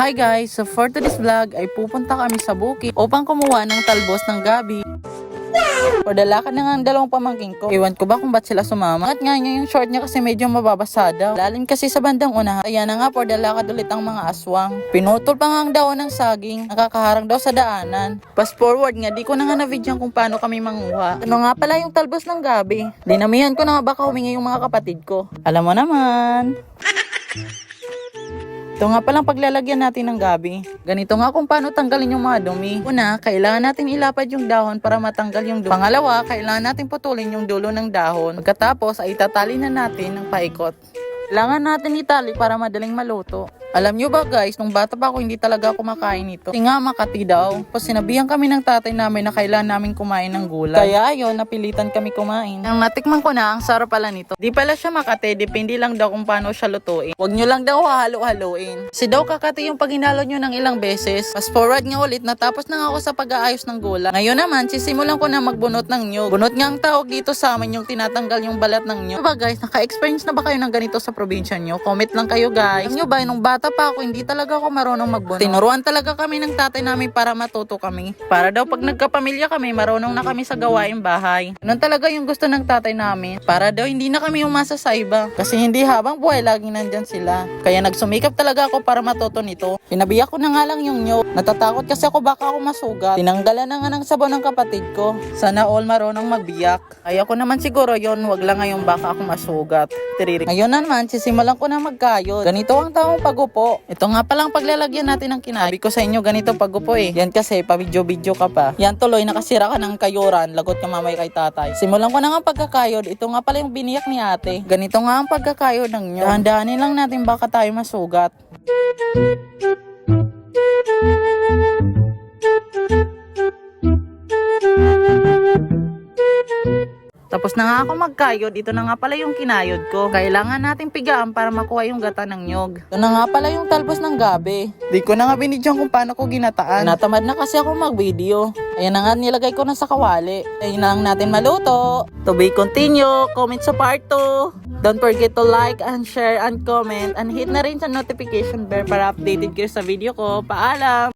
Hi guys! So for today's vlog ay pupunta kami sa bukid upang kumuha ng talbos ng gabi. O dalakad na nga ang dalawang pamangking ko. Iwan ko ba kung ba't sila sumama? At nga yung short niya kasi medyo mababasa daw. Lalim kasi sa bandang una. Kaya na nga for dalakad ulit ang mga aswang. Pinutol pa nga ang daon ng saging. Nakakaharang daw sa daanan. Fast forward nga, di ko na nga na-videoan kung paano kami manguha. Ano nga pala yung talbos ng gabi? Dinamihan ko na nga baka humingi yung mga kapatid ko. Alam mo naman. Ito nga palang paglalagyan natin ng gabi. Ganito nga kung paano tanggalin yung mga dumi. Una, kailangan natin ilapad yung dahon para matanggal yung dumi. Pangalawa, kailangan natin putulin yung dulo ng dahon. Pagkatapos ay itatali na natin ng paikot. Kailangan natin itali para madaling maluto. Alam nyo ba guys, nung bata pa ako hindi talaga ako kumakain nito. Kasi nga makati daw. Tapos sinabihan kami ng tatay namin na kailangan namin kumain ng gulay. Kaya ayun, napilitan kami kumain. Ang natikman ko na, ang sarap pala nito. Di pala siya makati, depende lang daw kung paano siya lutuin. Huwag nyo lang daw halo-haloin. Si daw kakati yung pag hinalo nyo ng ilang beses. Fast forward nga ulit, natapos na ako sa pag-aayos ng gulay. Ngayon naman, sisimulan ko na magbunot ng nyug. Bunot nga ang tawag dito sa amin yung tinatanggal yung balat ng nyug. Diba guys, naka-experience na ba kayo ng ganito sa probinsya nyo? Comment lang kayo guys. Alam nyo ba, nung bata pa ako, hindi talaga ako marunong magbunot. Tinuruan talaga kami ng tatay namin para matuto kami. Para daw pag nagkapamilya kami, marunong na kami sa gawaing bahay. Ganun talaga yung gusto ng tatay namin. Para daw hindi na kami umasa sa iba. Kasi hindi habang buhay, laging nandyan sila. Kaya nagsumikap talaga ako para matuto nito. Pinabiyak ko na nga lang yung nyog. Natatakot kasi ako baka ako masugat. Tinanggalan na nga ng sabon ng kapatid ko. Sana all marunong magbiyak. Kaya naman siguro yon wag lang ngayon baka ako masugat. Tiririk. Ngayon naman, sisimulan ko na magkayod. Ganito ang tamang pagupo. Ito nga palang paglalagyan natin ng kinabi ko sa inyo ganito pagupo eh. Yan kasi, pa-video-video ka pa. Yan tuloy, nakasira ka ng kayuran. Lagot ka mamay kay tatay. Simulan ko na nga pagkakayod. Ito nga pala yung biniyak ni ate. Ganito nga ang pagkakayod ng nyo. Dahan-dahanin lang natin baka tayo masugat. Tapos na nga ako magkayod, ito na nga pala yung kinayod ko. Kailangan nating pigaan para makuha yung gata ng nyog. Ito na nga pala yung talbos ng gabi. Di ko na nga binidyan kung paano ko ginataan. Natamad na kasi ako mag-video. Ayan na nga nilagay ko na sa kawali. Ayun na lang natin maluto. To be continue, comment sa part 2. Don't forget to like and share and comment and hit na rin sa notification bell para updated kayo sa video ko. Paalam!